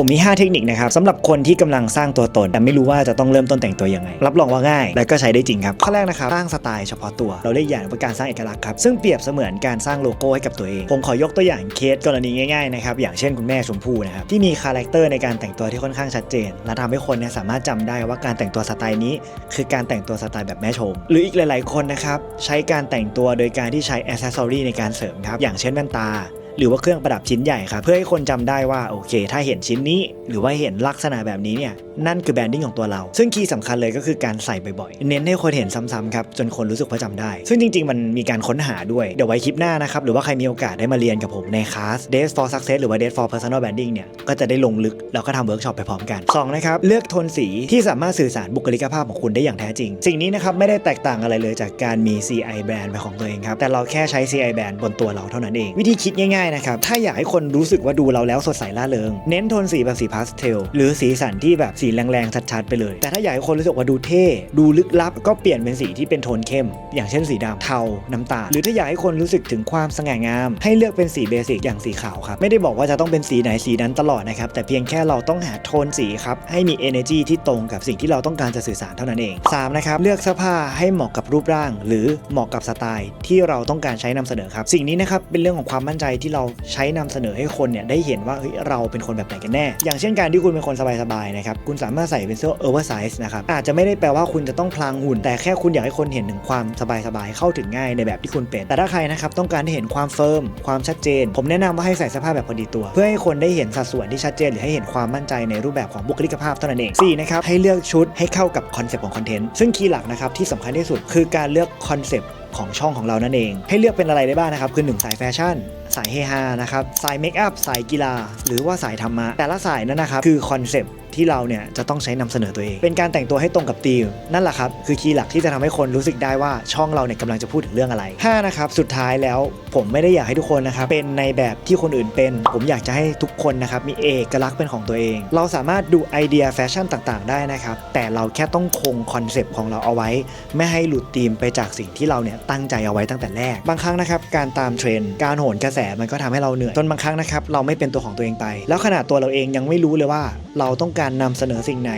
ผมมี 5 เทคนิคนะครับสำหรับคนที่กำลังสร้างตัวตน แต่ไม่รู้ว่าจะต้องเริ่มต้นแต่งตัวยังไง รับรองว่าง่าย และก็ใช้ได้จริงครับ ข้อแรกนะครับสร้างสไตล์เฉพาะตัว เราเรียกอย่างว่าการสร้างเอกลักษณ์ครับซึ่งเปรียบเสมือนการสร้างโลโก้ให้กับตัวเอง ผมขอยกตัวอย่างเคสกรณีง่ายๆนะครับอย่างเช่นคุณแม่ชมพู่นะครับที่มีคาแรคเตอร์ในการแต่งตัวที่ค่อนข้างชัดเจน และทำให้คนเนี่ยสามารถจำได้ว่าการแต่งตัวสไตล์นี้ คือการแต่งตัวสไตล์แบบแม่ชม หรืออีกหลาย ๆคนนะครับใช้การแต่งตัวโดยการที่ใช้อ c เซสซอรีในการเสริมครับอย่างเช่นแว่นตา หรือว่าเครื่องประดับชิ้นใหญ่ครับเพื่อให้คนจำได้ว่าโอเค ถ้าเห็นชิ้นนี้ หรือว่าเห็นลักษณะแบบนี้เนี่ย นั่นคือแบรนดิ้งของตัวเรา ซึ่งคีย์สำคัญเลยก็คือการใส่บ่อยๆ เน้นให้คนเห็นซ้ำๆครับจนคนรู้สึกว่าจำได้ ซึ่งจริงๆ มันมีการค้นหาด้วยเดี๋ยวไว้คลิปหน้านะครับหรือว่าใครมีโอกาสได้มาเรียนกับผมในคลาส Days for Success หรือว่า Days for Personal Branding เนี่ยก็จะได้ลงลึกแล้วก็ทำเวิร์กช็อปไปพร้อมกันสองนะครับเลือกโทนสีที่สามารถสื่อสารบุคลิกภาพของคุณได้อย่างแท้จริง สิ่งนี้นะครับไม่ได้แตกต่างอะไรเลยจากการมี CI brand เป็นของตัวเองครับแต่เราแค่ใช้ CI brand บนตัวเราเท่านั้นเอง วิธีคิดง่ายๆนะครับถ้าอยากให้คนรู้สึกว่าดูเราแล้วสดใสล่าเริง เน้นโทนสีแบบสีพาสเทลหรือสีสันที่แบบสีีแรงๆ ชัดๆ ไปเลย แต่ถ้าอยากให้คนรู้สึกว่าดูเท่ ดูลึกลับ ก็เปลี่ยนเป็นสีที่เป็นโทนเข้ม อย่างเช่นสีดำเทา น้ำตาล หรือถ้าอยากให้คนรู้สึกถึงความสง่างาม ให้เลือกเป็นสีเบสิกอย่างสีขาวครับ ไม่ได้บอกว่าจะต้องเป็นสีไหนสีนั้นตลอดนะครับ แต่เพียงแค่เราต้องหาโทนสีครับให้มี energy ที่ตรงกับสิ่งที่เราต้องการจะสื่อสารเท่านั้นเองสามนะครับเลือกเสื้อผ้าให้เหมาะกับรูปร่าง หรือเหมาะกับสไตล์ที่เราต้องการใช้นำเสนอครับ สิ่งนี้นะครับเป็นเรื่องของความมั่นใจที่เราใช้นำเสนอให้คนเนี่ยได้เห็นว่าเฮ้ยเราเป็นคนแบบไหนกันแน่ อย่างเช่นการที่คุณเป็นคนสบายๆนะครับคุณสามารถใส่เป็นเสื้อ oversize นะครับอาจจะไม่ได้แปลว่าคุณจะต้องพลางหุ่น แต่แค่คุณอยากให้คนเห็นถึงความสบายๆเข้าถึงง่ายในแบบที่คุณเป็น แต่ถ้าใครนะครับต้องการให้เห็นความเฟิร์มความชัดเจน ผมแนะนำว่าให้ใส่เสื้อผ้าแบบพอดีตัว เพื่อให้คนได้เห็นสัดส่วนที่ชัดเจน หรือให้เห็นความมั่นใจในรูปแบบของบุคลิกภาพเท่านั้นเองสี่นะครับให้เลือกชุดให้เข้ากับคอนเซปต์ของคอนเทนต์ซึ่งคีย์หลักนะครับที่สำคัญที่สุดคือการเลือกคอนเซปต์ของช่องของเรานั่นเอง ให้เลือกเป็นอะไรได้บ้างนะครับ คือหนึ่งสายแฟชั่น สายเฮฮานะครับ สายเมคอัพ สายกีฬา หรือว่าสายธรรมะ แต่ละสายนั้นนะครับ คือคอนเซปต์ ที่เราเนี่ยจะต้องใช้นำเสนอตัวเอง เป็นการแต่งตัวให้ตรงกับธีม นั่นแหละครับ คือคีย์หลักที่จะทำให้คนรู้สึกได้ว่าช่องเราเนี่ยกำลังจะพูดถึงเรื่องอะไร5นะครับสุดท้ายแล้วผมไม่ได้อยากให้ทุกคนนะครับเป็นในแบบที่คนอื่นเป็น ผมอยากจะให้ทุกคนนะครับมีเอกลักษณ์เป็นของตัวเอง เราสามารถดูไอเดียแฟชั่นต่างๆ ได้นะครับแต่เราแค่ต้องคงคอนเซปต์ของเราเอาไว้ ไม่ให้หลุดธีมไปจากสิ่งที่เราเนี่ยตั้งใจเอาไว้ตั้งแต่แรก บางครั้งนะครับการตามเทรนด์การโหนกระแสมันก็ทำให้เราเหนื่อยจนบางครั้งนะครับเราไม่เป็นตัวของตัวเองไป แล้วขนาดตัวเราเองยังไม่รู้เลยว่าเราต้องการนำเสนอสิ่งไหน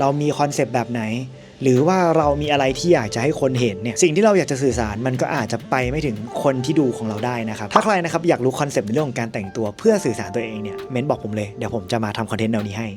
เรามีคอนเซปต์แบบไหน หรือว่าเรามีอะไรที่อยากจะให้คนเห็นเนี่ยสิ่งที่เราอยากจะสื่อสารมันก็อาจจะไปไม่ถึงคนที่ดูของเราได้นะครับถ้าใครนะครับอยากรู้คอนเซปต์ในเรื่องของการแต่งตัวเพื่อสื่อสารตัวเองเนี่ยเม้นบอกผมเลยเดี๋ยวผมจะมาทำคอนเทนต์แนวนี้ให้